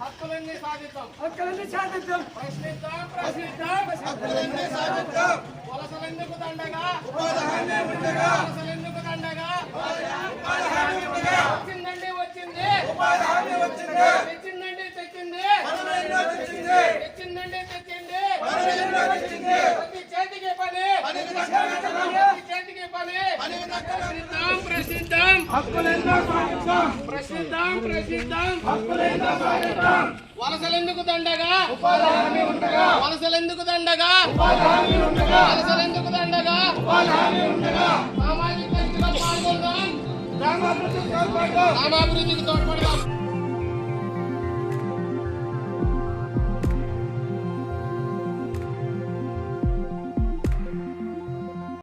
హక్కులన్నీ సాధిద్దాం. హక్కులన్నీ సాధిద్దాం. ప్రశ్నిద్దాం ప్రశ్నిద్దాం. వలసలెందుకు దండగా? వలసలెందుకు దండగా? వచ్చిందండి వచ్చింది. తెచ్చిందండి తెచ్చింది ప్రశ్నిద్దాం హక్కులెన్నో సాధిద్దాం ప్రశ్నిద్దాం ప్రశ్నిద్దాం వలసలెందుకు దండగా వలసలెందుకు దండగా వలసలెందుకు దండగా సామాజిక పరీక్షలో పాల్గొందాం గ్రామాభివృద్ధికి తోడ్పడదాం